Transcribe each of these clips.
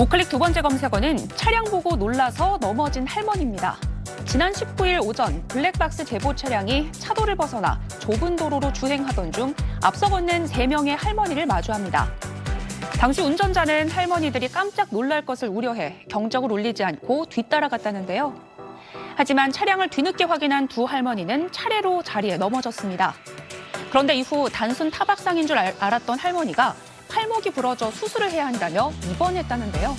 우클릭 두 번째 검색어는 차량 보고 놀라서 넘어진 할머니입니다. 지난 19일 오전 블랙박스 제보 차량이 차도를 벗어나 좁은 도로로 주행하던 중 앞서 걷는 세명의 할머니를 마주합니다. 당시 운전자는 할머니들이 깜짝 놀랄 것을 우려해 경적을 울리지 않고 뒤따라갔다는데요. 하지만 차량을 뒤늦게 확인한 두 할머니는 차례로 자리에 넘어졌습니다. 그런데 이후 단순 타박상인 줄 알- 알았던 할머니가 팔목이 부러져 수술을 해야 한다며 입원했다는데요.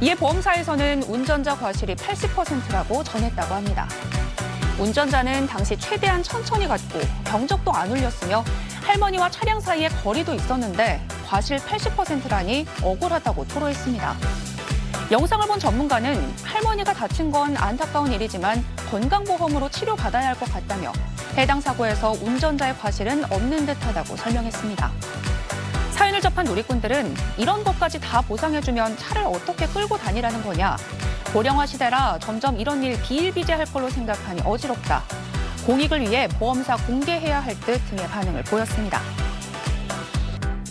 이에 보험사에서는 운전자 과실이 80%라고 전했다고 합니다. 운전자는 당시 최대한 천천히 갔고 경적도 안 울렸으며 할머니와 차량 사이에 거리도 있었는데 과실 80%라니 억울하다고 토로했습니다. 영상을 본 전문가는 할머니가 다친 건 안타까운 일이지만 건강보험으로 치료받아야 할 것 같다며 해당 사고에서 운전자의 과실은 없는 듯하다고 설명했습니다. 사연을 접한 누리꾼들은 이런 것까지 다 보상해주면 차를 어떻게 끌고 다니라는 거냐. 고령화 시대라 점점 이런 일 비일비재할 걸로 생각하니 어지럽다. 공익을 위해 보험사 공개해야 할 듯 등의 반응을 보였습니다.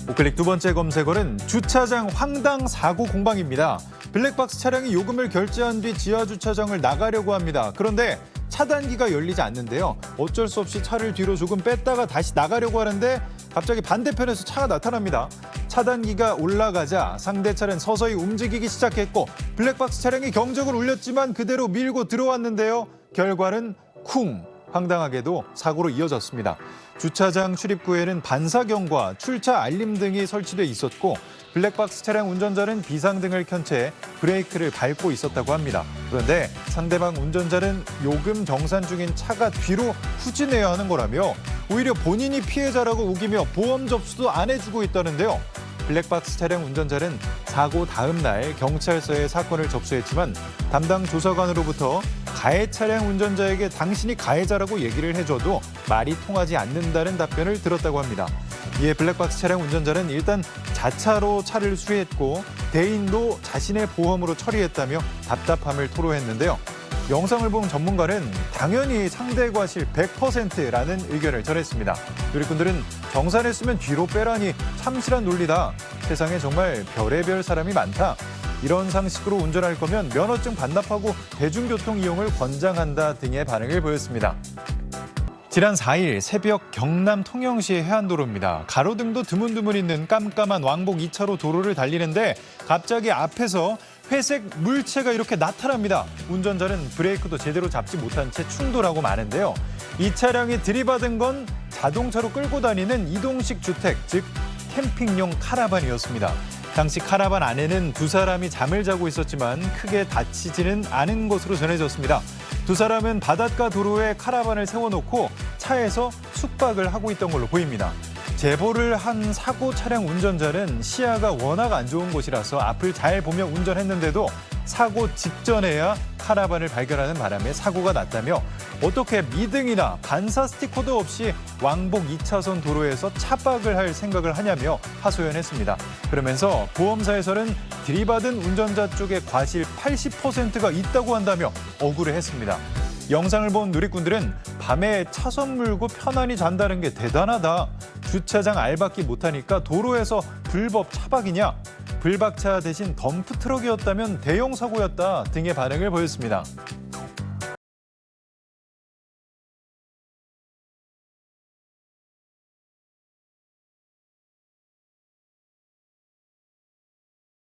우클릭 두 번째 검색어는 주차장 황당 사고 공방입니다. 블랙박스 차량이 요금을 결제한 뒤 지하 주차장을 나가려고 합니다. 그런데 차단기가 열리지 않는데요. 어쩔 수 없이 차를 뒤로 조금 뺐다가 다시 나가려고 하는데 갑자기 반대편에서 차가 나타납니다. 차단기가 올라가자 상대 차는 서서히 움직이기 시작했고 블랙박스 차량이 경적을 울렸지만 그대로 밀고 들어왔는데요. 결과는 쿵 황당하게도 사고로 이어졌습니다. 주차장 출입구에는 반사경과 출차 알림 등이 설치돼 있었고 블랙박스 차량 운전자는 비상등을 켠 채 브레이크를 밟고 있었다고 합니다. 그런데 상대방 운전자는 요금 정산 중인 차가 뒤로 후진해야 하는 거라며 오히려 본인이 피해자라고 우기며 보험 접수도 안 해주고 있다는데요. 블랙박스 차량 운전자는 사고 다음 날 경찰서에 사건을 접수했지만 담당 조사관으로부터 가해 차량 운전자에게 당신이 가해자라고 얘기를 해줘도 말이 통하지 않는다는 답변을 들었다고 합니다. 이에 블랙박스 차량 운전자는 일단 자차로 차를 수리했고 대인도 자신의 보험으로 처리했다며 답답함을 토로했는데요. 영상을 본 전문가는 당연히 상대 과실 100%라는 의견을 전했습니다. 누리꾼들은 정산했으면 뒤로 빼라니 참실한 논리다. 세상에 정말 별의별 사람이 많다. 이런 상식으로 운전할 거면 면허증 반납하고 대중교통 이용을 권장한다 등의 반응을 보였습니다. 지난 4일 새벽 경남 통영시의 해안도로입니다. 가로등도 드문드문 있는 깜깜한 왕복 2차로 도로를 달리는데 갑자기 앞에서 회색 물체가 이렇게 나타납니다. 운전자는 브레이크도 제대로 잡지 못한 채 충돌하고 마는데요. 이 차량이 들이받은 건 자동차로 끌고 다니는 이동식 주택, 즉 캠핑용 카라반이었습니다. 당시 카라반 안에는 두 사람이 잠을 자고 있었지만 크게 다치지는 않은 것으로 전해졌습니다. 두 사람은 바닷가 도로에 카라반을 세워놓고 차에서 숙박을 하고 있던 걸로 보입니다. 제보를 한 사고 차량 운전자는 시야가 워낙 안 좋은 곳이라서 앞을 잘 보며 운전했는데도 사고 직전에야 카라반을 발견하는 바람에 사고가 났다며 어떻게 미등이나 반사 스티커도 없이 왕복 2차선 도로에서 차박을 할 생각을 하냐며 하소연했습니다. 그러면서 보험사에서는 들이받은 운전자 쪽에 과실 80%가 있다고 한다며 억울해했습니다. 영상을 본 누리꾼들은 밤에 차선 물고 편안히 잔다는 게 대단하다. 주차장 알박기 못하니까 도로에서 불법 차박이냐? 불박차 대신 덤프 트럭이었다면 대형 사고였다 등의 반응을 보였습니다.